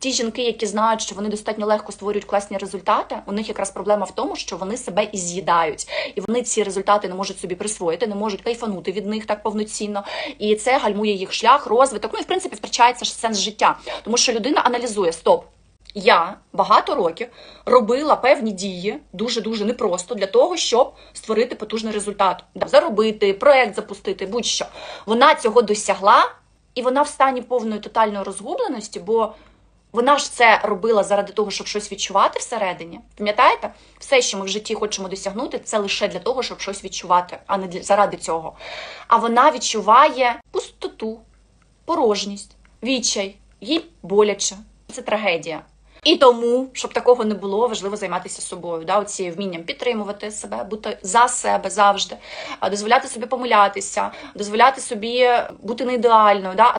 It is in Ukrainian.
ті жінки, які знають, що вони достатньо легко створюють класні результати, у них якраз проблема в тому, що вони себе і з'їдають, і вони ці результати не можуть собі присвоїти, не можуть кайфанути від них так повноцінно. І це гальмує їх шлях, розвиток. Ну і в принципі втрачається сенс життя, тому що людина аналізує стоп. Я багато років робила певні дії дуже дуже непросто для того, щоб створити потужний результат, заробити, проект запустити, будь-що. Вона цього досягла, і вона в стані повної тотальної розгубленості, бо вона ж це робила заради того, щоб щось відчувати всередині. Пам'ятаєте? Все, що ми в житті хочемо досягнути, це лише для того, щоб щось відчувати, а не для, заради цього. А вона відчуває пустоту, порожність, відчай, їй боляче. Це трагедія. І тому, щоб такого не було, важливо займатися собою, да, оці вмінням підтримувати себе, бути за себе завжди, дозволяти собі помилятися, дозволяти собі бути не ідеальною, да,